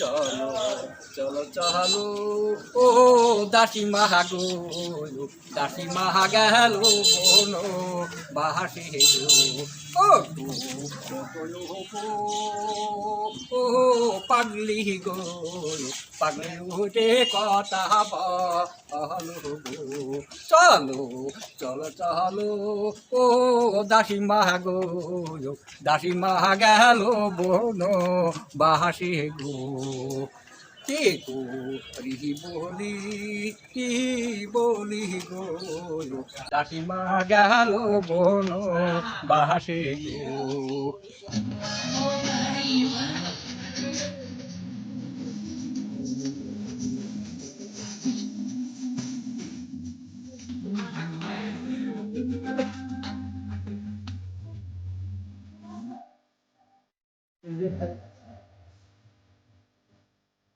চলো চলো চলো। ও, দাসী মাহা গো দাসী মাহা গেল বন, বাহাসে গো ও ও, পাগলি গো পাগলি উঠে কথা বলো গো চলো চলো চলো। ও, দাসী মাহা গো দাসী মাহা গেল বন, বাহাসে গো কে গো? রিহি বলি কি বলি গো? মাহা গেল বন বাহাসে গো। হুম আপন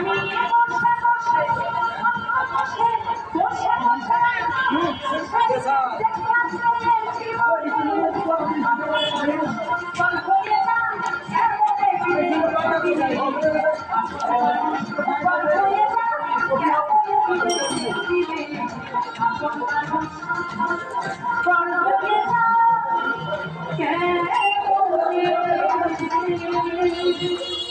I'm Thank you.